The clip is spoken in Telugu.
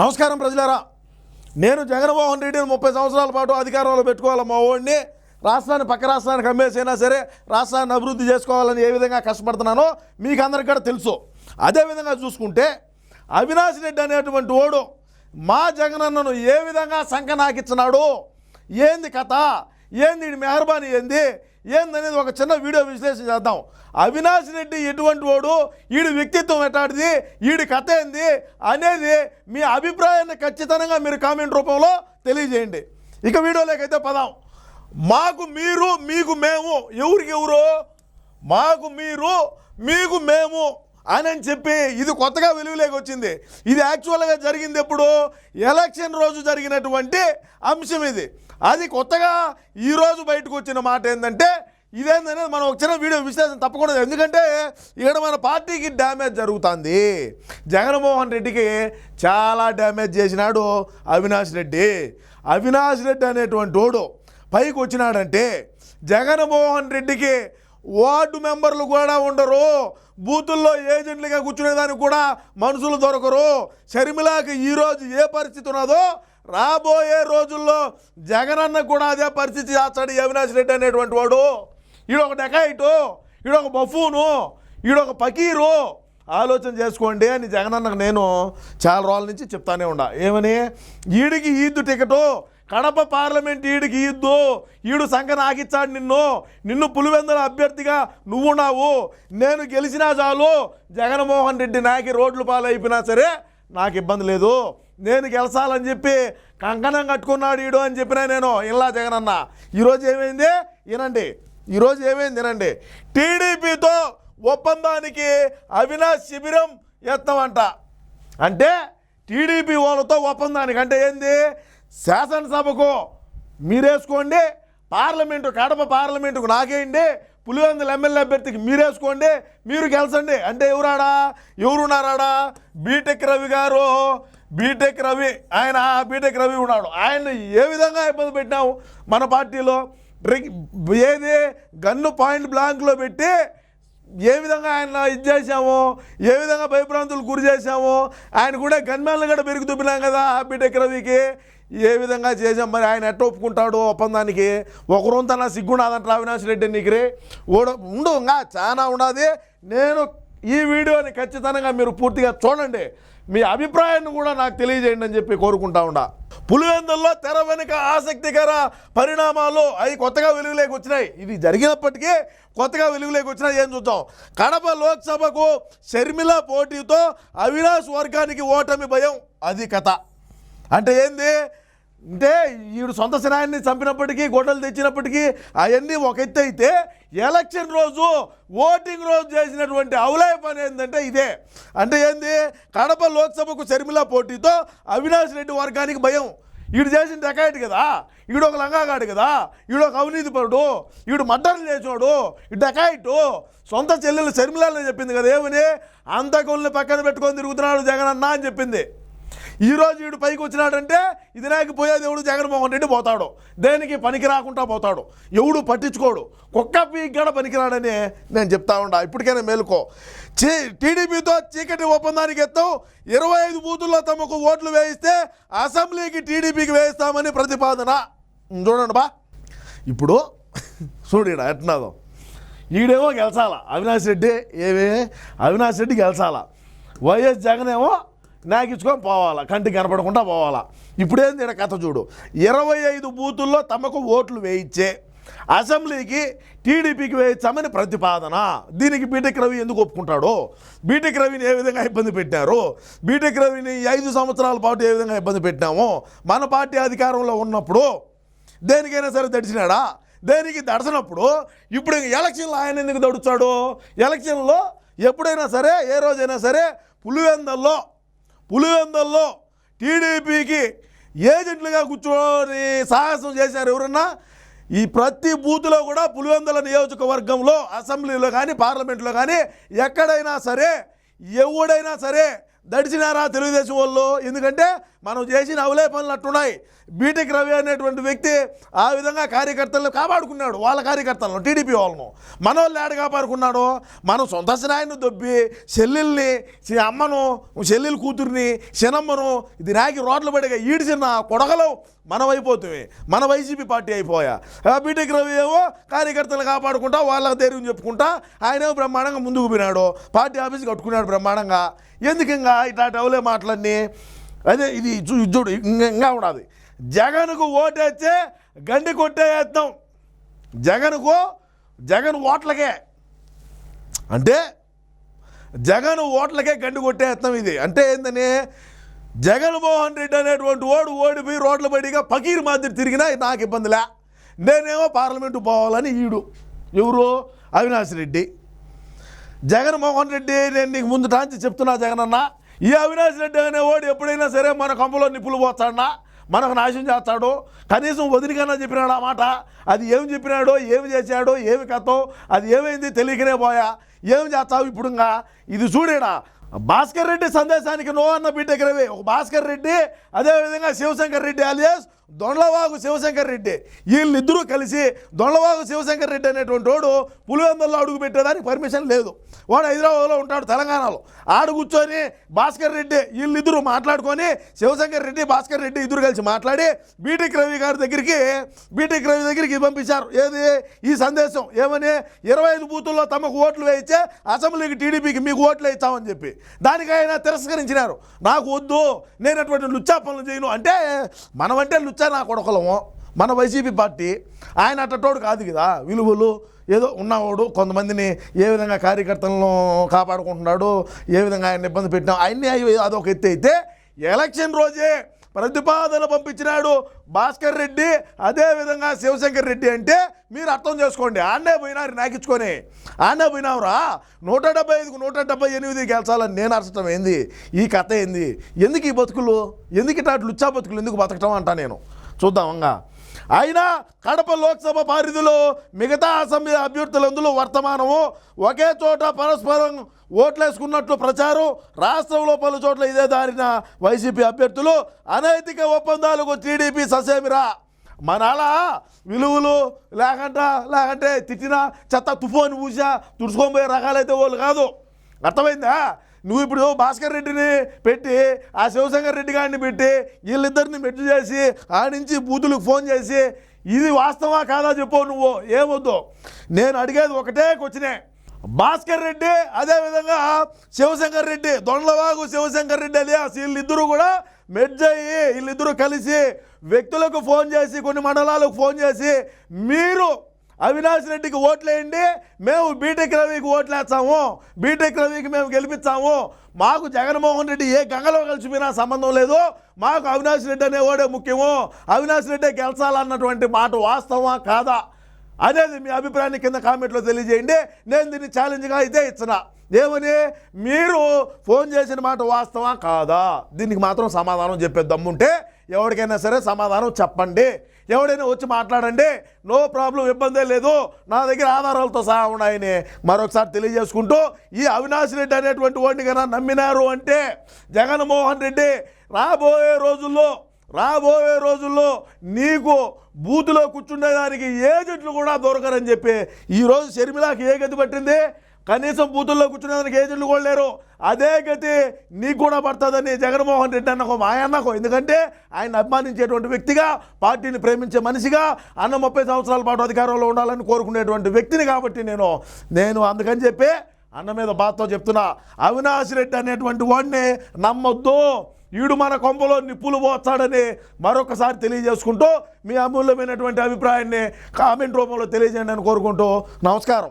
నమస్కారం ప్రజలారా. నేను జగన్మోహన్ రెడ్డిని ముప్పై సంవత్సరాల పాటు అధికారంలో పెట్టుకోవాలి మా ఓడిని? రాష్ట్రాన్ని పక్క రాష్ట్రానికి అమ్మేసైనా సరే రాష్ట్రాన్ని అభివృద్ధి చేసుకోవాలని ఏ విధంగా కష్టపడుతున్నానో మీకు అందరికీ కూడా తెలుసు. అదేవిధంగా చూసుకుంటే అవినాష్ రెడ్డి అనేటువంటి ఓడు మా జగనన్నను ఏ విధంగా సంకనాకిచ్చినాడు? ఏంది కథ? ఏంది మెహర్బానీ ఏంది? ఏందనేది ఒక చిన్న వీడియో విశ్లేషణ చేద్దాం. అవినాష్ రెడ్డి ఎటువంటి వాడు? ఈడి వ్యక్తిత్వం ఎట్లాంటిది? ఈడి కథ ఏంది? అనేది మీ అభిప్రాయాన్ని ఖచ్చితంగా మీరు కామెంట్ రూపంలో తెలియజేయండి. ఇక వీడియోలోకైతే పదాం. మాకు మీరు మీకు మేము. ఎవరికి ఎవరు? మాకు మీరు మీకు మేము అని అని చెప్పి ఇది కొత్తగా వెలుగులోకి వచ్చింది. ఇది యాక్చువల్గా జరిగింది ఎప్పుడు? ఎలక్షన్ రోజు జరిగినటువంటి అంశం ఇది. అది కొత్తగా ఈరోజు బయటకు వచ్చిన మాట ఏంటంటే ఇదేందనేది మనం ఒక చిన్న వీడియో విశ్లేషణ తప్పకూడదు ఎందుకంటే ఇక్కడ మన పార్టీకి డ్యామేజ్ జరుగుతుంది. జగన్మోహన్ రెడ్డికి చాలా డ్యామేజ్ చేసినాడు అవినాష్ రెడ్డి. అవినాష్ రెడ్డి అనేటువంటి ఓడు పైకి వచ్చినాడంటే జగన్మోహన్ రెడ్డికి వార్డు మెంబర్లు కూడా ఉండరు. బూతుల్లో ఏజెంట్లుగా కూర్చునేదానికి కూడా మనుషులు దొరకరు. షర్మిలాకి ఈరోజు ఏ పరిస్థితి ఉన్నదో రాబోయే రోజుల్లో జగనన్న కూడా అదే పరిస్థితి చేస్తాడు అవినాష్ రెడ్డి అనేటువంటి వాడు. ఈడొక డెకాయిటు ఈడొక బఫూను ఈడొక పకీరు. ఆలోచన చేసుకోండి అని జగనన్నకు నేను చాలా రోజుల నుంచి చెప్తానే ఉండా. ఏమని? ఈడికి ఈద్దు టికెటు. కడప పార్లమెంట్ ఈడికి ఈద్దు. ఈడు సంఘ నాకిచ్చాడు నిన్ను. నిన్ను పులివెందుల అభ్యర్థిగా నువ్వున్నావు నేను గెలిచినా చాలు. జగన్మోహన్ రెడ్డి నాకి రోడ్లు పాలైపోయినా సరే నాకు ఇబ్బంది లేదు. నేను గెలసాలని చెప్పి కంకణం కట్టుకున్నాడు ఈడు అని చెప్పినా నేను ఇలా జగనన్న. ఈరోజు ఏమైంది? వినండి ఈరోజు ఏమైంది? వినండి టీడీపీతో ఒప్పందానికి అవినాష్ శిబిరం ఎత్తామంట. అంటే టీడీపీ వాళ్ళతో ఒప్పందానికి అంటే ఏంది? శాసనసభకు మీరేసుకోండి పార్లమెంటు కడప పార్లమెంటుకు నాకేయండి పులివెందుల ఎమ్మెల్యే అభ్యర్థికి మీరేసుకోండి మీరు గెలసండి అంటే ఎవరాడా? ఎవరున్నారాడా? బీటెక్ రవి గారు బీటెక్ రవి ఆయన బీటెక్ రవి ఉన్నాడు. ఆయన ఏ విధంగా ఇబ్బంది పెట్టినావు? మన పార్టీలో డ్రింక్ ఏది గన్ను పాయింట్ బ్లాంక్లో పెట్టి ఏ విధంగా ఆయన ఇది చేశాము ఏ విధంగా భయభ్రాంతులు గురి చేశాము ఆయన కూడా గన్మ్యాన్లు కూడా పెరుగు చూపినాం కదా బీటెక్ రవికి. ఏ విధంగా చేసాం మరి? ఆయన ఎట్ట ఒప్పుకుంటాడు ఒప్పందానికి? ఒకరొంత నా సిగ్గుండదంటారు అవినాష్ రెడ్డి నీకురే. ఓడ ఉండు ఇంకా చాలా ఉన్నది నేను ఈ వీడియోని ఖచ్చితంగా మీరు పూర్తిగా చూడండి. మీ అభిప్రాయాన్ని కూడా నాకు తెలియజేయండి అని చెప్పి కోరుకుంటా ఉండా. పులివెందుల్లో తెర వెనుక ఆసక్తికర పరిణామాలు అవి కొత్తగా వెలుగులోకి వచ్చినాయి. ఇవి జరిగినప్పటికీ కొత్తగా వెలుగులోకి వచ్చినాయి. ఏం చూద్దాం. కడప లోక్సభకు షర్మిల పోటీతో అవినాష్ వర్గానికి ఓటమి భయం అది కథ. అంటే ఏంది? అంటే ఈడు సొంత సినాయాన్ని చంపినప్పటికీ గొడవలు తెచ్చినప్పటికీ అవన్నీ ఒక ఎత్తు అయితే ఎలక్షన్ రోజు ఓటింగ్ రోజు చేసినటువంటి అవులాయ పని ఏంటంటే ఇదే. అంటే ఏంది? కడప లోక్సభకు శర్మిల పోటీతో అవినాష్ రెడ్డి వర్గానికి భయం. ఈడు చేసిన డెకాయిట్ కదా? ఈడు ఒక లంగాగాడు కదా? ఈడు ఒక అవినీతి పరుడు. ఈడు మడ్డర్లు చేసినాడు. ఈ డెకాయిటు సొంత చెల్లెలు షర్మిలని చెప్పింది కదా ఏమని? అంతకుల్ని పక్కన పెట్టుకొని తిరుగుతున్నాడు జగనన్న అని చెప్పింది. ఈరోజు వీడు పైకి వచ్చినాడంటే ఇది నాకు పోయేది ఎవడు జగన్మోహన్ రెడ్డి పోతాడు. దేనికి పనికి రాకుండా పోతాడు. ఎవడు పట్టించుకోడు. కుక్క పీక్ పనికిరాడని నేను చెప్తా ఉండా. ఇప్పటికైనా మేలుకో. చీ టీడీపీతో చీకటి ఒప్పందానికి ఎత్తాం. ఇరవై ఐదు బూతుల్లో తమకు ఓట్లు వేయిస్తే అసెంబ్లీకి టీడీపీకి వేయిస్తామని ప్రతిపాదన. చూడండి బా. ఇప్పుడు చూడు ఎట్నాదో. ఈడేమో గెలచాల? అవినాష్ రెడ్డి ఏమే? అవినాష్ రెడ్డి గెలచాల? వైఎస్ జగన్ ఏమో నాకిచ్చుకొని పోవాలా కంటికి కనపడకుండా పోవాలా. ఇప్పుడేం ఈడ కథ చూడు. ఇరవై ఐదు బూతుల్లో తమకు ఓట్లు వేయించే అసెంబ్లీకి టీడీపీకి వేయించామని ప్రతిపాదన. దీనికి బీటెక్ రవి ఎందుకు ఒప్పుకుంటాడు? బీటెక్ రవిని ఏ విధంగా ఇబ్బంది పెట్టారు? బీటెక్ రవిని ఐదు సంవత్సరాల పాటు ఏ విధంగా ఇబ్బంది పెట్టినాము? మన పార్టీ అధికారంలో ఉన్నప్పుడు దేనికైనా సరే దడిచినాడా? దేనికి దడచినప్పుడు ఇప్పుడు ఎలక్షన్లో ఆయన ఎందుకు దడుచాడు ఎలక్షన్లో ఎప్పుడైనా సరే ఏ రోజైనా సరే పులివెందల్లో పులివెందల్లో టీడీపీకి ఏజెంట్లుగా కూర్చొని సాహసం చేశారు ఎవరన్నా? ఈ ప్రతి బూత్లో కూడా పులివెందుల నియోజకవర్గంలో అసెంబ్లీలో కానీ పార్లమెంట్లో కానీ ఎక్కడైనా సరే ఎవడైనా సరే దడిచినారా తెలుగుదేశం వాళ్ళు? ఎందుకంటే మనం చేసిన అవలే పనులు అట్టున్నాయి బీటెక్ రవి అనేటువంటి వ్యక్తి ఆ విధంగా కార్యకర్తలను కాపాడుకున్నాడు. వాళ్ళ కార్యకర్తలను టీడీపీ వాళ్ళను. మన వాళ్ళు ఏడ కాపాడుకున్నాడు? మనం సొంత సినాయిని దొబ్బి చెల్లెల్ని అమ్మను చెల్లెలు కూతుర్ని చినమ్మను ఇది నాకి రోడ్లు పడిగా ఈడిచిన కొడగలు మనం అయిపోతుంది మన వైసీపీ పార్టీ అయిపోయా. బీటెక్ రవి ఏమో కార్యకర్తలు కాపాడుకుంటా వాళ్ళకి ధైర్యం చెప్పుకుంటా ఆయనేమో బ్రహ్మాండంగా ముందుకు పోయినాడు. పార్టీ ఆఫీస్ కట్టుకున్నాడు బ్రహ్మాండంగా. ఎందుకు ఇంకా ఇట్లాంటి అవలే మాటలన్నీ? అదే ఇది చూడు ఇంకా ఉండదు జగన్కు ఓటేస్తే గండి కొట్టేస్తాం జగన్కు జగన్ ఓట్లకే. అంటే జగన్ ఓట్లకే గండి కొట్టేస్తాం ఇది. అంటే ఏందని? జగన్మోహన్ రెడ్డి అనేటువంటి ఓడు ఓడిపోయి రోడ్ల బడిగా పకీర్ మాదిరి తిరిగినా నాకు ఇబ్బందిలే. నేనేమో పార్లమెంటు పోవాలని ఈడు. ఎవరు? అవినాష్ రెడ్డి. జగన్మోహన్ రెడ్డి నేను నీకు ముందు టాంచి చెప్తున్నా జగనన్న. ఈ అవినాష్ రెడ్డి ఓడి ఎప్పుడైనా సరే మన కంపలో నిప్పులు పోతాడా మనకు నాశనం చేస్తాడు. కనీసం వదిలికన్నా చెప్పినాడు ఆ మాట. అది ఏం చెప్పినాడో ఏమి చేశాడో ఏమి కథో అది ఏమైంది తెలియకనే పోయా. ఏం చేస్తావు ఇప్పుడు ఇది చూడేడా భాస్కర్ రెడ్డి సందేశానికి నో అన్న బీటెక్ రవి ఒక భాస్కర్ రెడ్డి అదేవిధంగా శివశంకర్ రెడ్డి అలియాస్ దొండలవాగు శివశంకర్ రెడ్డి. వీళ్ళిద్దరూ కలిసి దొండలవాగు శివశంకర్ రెడ్డి అనేటువంటి వాడు పులివెందుల్లో అడుగు పెట్టేదానికి పర్మిషన్ లేదు. వాడు హైదరాబాద్లో ఉంటాడు తెలంగాణలో. ఆడు కూర్చొని భాస్కర్ రెడ్డి వీళ్ళిద్దరూ మాట్లాడుకొని శివశంకర్ రెడ్డి భాస్కర్ రెడ్డి ఇద్దరు కలిసి మాట్లాడి బీటెక్ రవి గారి దగ్గరికి బీటెక్ రవి దగ్గరికి పంపించారు. ఏది? ఈ సందేశం. ఏమని? ఇరవై ఐదు బూతుల్లో తమకు ఓట్లు వేయించే అసెంబ్లీకి టీడీపీకి మీకు ఓట్లు వేయిస్తామని చెప్పి. దానికి ఆయన తిరస్కరించినారు. నాకు వద్దు. నేను అటువంటి లుచ్చా పనులు చేయను. అంటే మనమంటే లుచ్చా నా కొడకలము. మన వైసీపీ పార్టీ ఆయన అట్టటోడు కాదు కదా. విలువలు ఏదో ఉన్నవాడు కొంతమందిని ఏ విధంగా కార్యకర్తలను కాపాడుకుంటున్నాడు ఏ విధంగా ఆయన ఇబ్బంది పెట్టినా ఆయన్ని అవి అదొక ఎత్తి అయితే ఎలక్షన్ రోజే ప్రతిపాదన పంపించినాడు భాస్కర్ రెడ్డి. అదేవిధంగా శివశంకర్ రెడ్డి అంటే మీరు అర్థం చేసుకోండి. ఆడే పోయినారు నాకిచ్చుకొని. ఆడే పోయినావురా. నూట డెబ్బై ఐదుకు నూట డెబ్బై ఎనిమిది గెలిచాలని నేను అరచడం ఏంది? ఈ కథ ఏంది? ఎందుకు ఈ బతుకులు? ఎందుకు ఇట్లా లుచ్చా బతుకులు? ఎందుకు బతకటం అంటా నేను. చూద్దాం అయినా కడప లోక్సభ పరిధిలో మిగతా అసెంబ్లీ అభ్యర్థులందులో వర్తమానము. ఒకే చోట పరస్పరం ఓట్లేసుకున్నట్లు ప్రచారం. రాష్ట్రంలో పలు చోట్ల ఇదే దారిన వైసీపీ అభ్యర్థులు అనైతిక ఒప్పందాలకు టీడీపీ ససేమిరా. మనలా విలువలు లేకంట లేకంటే తిట్టినా చెత్త తుఫాను పూసా తుడుచుకొని పోయే రకాలైతే వాళ్ళు కాదు. అర్థమైందా? నువ్వు ఇప్పుడు భాస్కర్ రెడ్డిని పెట్టి ఆ శివశంకర్ రెడ్డి గారిని పెట్టి వీళ్ళిద్దరిని మెట్టు చేసి ఆ నుంచి బూతులకు ఫోన్ చేసి ఇది వాస్తవా కాదా చెప్పు నువ్వు ఏమొద్దు. నేను అడిగేది ఒకటే క్వశ్చనే. భాస్కర్ రెడ్డి అదేవిధంగా శివశంకర్ రెడ్డి దొండలవాగు శివశంకర్ రెడ్డి అదే వీళ్ళిద్దరూ కూడా మెడ్జ్ అయ్యి వీళ్ళిద్దరూ కలిసి వ్యక్తులకు ఫోన్ చేసి కొన్ని మండలాలకు ఫోన్ చేసి మీరు అవినాష్ రెడ్డికి ఓట్లేయండి మేము బీటెక్ రవికి ఓట్లేస్తాము. బీటెక్ రవికి మేము గెలిపిస్తాము. మాకు జగన్మోహన్ రెడ్డి ఏ గంగలో కలిసిపోయినా సంబంధం లేదు. మాకు అవినాష్ రెడ్డి అనేవాడే ముఖ్యము. అవినాష్ రెడ్డే గెలిచాలన్నటువంటి మాట వాస్తవా కాదా? అనేది మీ అభిప్రాయాన్ని కింద కామెంట్లో తెలియజేయండి. నేను దీన్ని ఛాలెంజ్గా అయితే ఇచ్చిన. ఏమని? మీరు ఫోన్ చేసిన మాట వాస్తవా కాదా? దీనికి మాత్రం సమాధానం చెప్పే దమ్ముంటే ఎవరికైనా సరే సమాధానం చెప్పండి. ఎవడైనా వచ్చి మాట్లాడండి. నో ప్రాబ్లం ఇబ్బందే లేదు. నా దగ్గర ఆధారాలతో సహా ఉన్నాయని మరొకసారి తెలియజేసుకుంటూ ఈ అవినాష్ రెడ్డి అనేటువంటి వాడిని కన్నా నమ్మినారు అంటే జగన్మోహన్ రెడ్డి రాబోయే రోజుల్లో రాబోయే రోజుల్లో నీకు బూతులో కూర్చుండేదానికి ఏజెంట్లు కూడా దొరకరని చెప్పి ఈరోజు షర్మిలాకి ఏ గతి పట్టింది? కనీసం బూతుల్లో కూర్చునేదానికి ఏజెంట్లు కూడా లేరు. అదే గతి నీకు కూడా పడుతుందని జగన్మోహన్ రెడ్డి అన్నకో మా అన్నకో. ఎందుకంటే ఆయన అభిమానించేటువంటి వ్యక్తిగా పార్టీని ప్రేమించే మనిషిగా అన్న ముప్పై సంవత్సరాల పాటు అధికారంలో ఉండాలని కోరుకునేటువంటి వ్యక్తిని కాబట్టి నేను నేను అందుకని చెప్పి అన్న మీద బాధతో చెప్తున్నా. అవినాష్ రెడ్డి అనేటువంటి వాడిని నమ్మొద్దు. ఈడు మన కొంపలో నిప్పులు పోస్తాడని మరొకసారి తెలియజేసుకుంటూ మీ అమూల్యమైనటువంటి అభిప్రాయాన్ని కామెంట్ రూపంలో తెలియజేయండి అని కోరుకుంటూ నమస్కారం.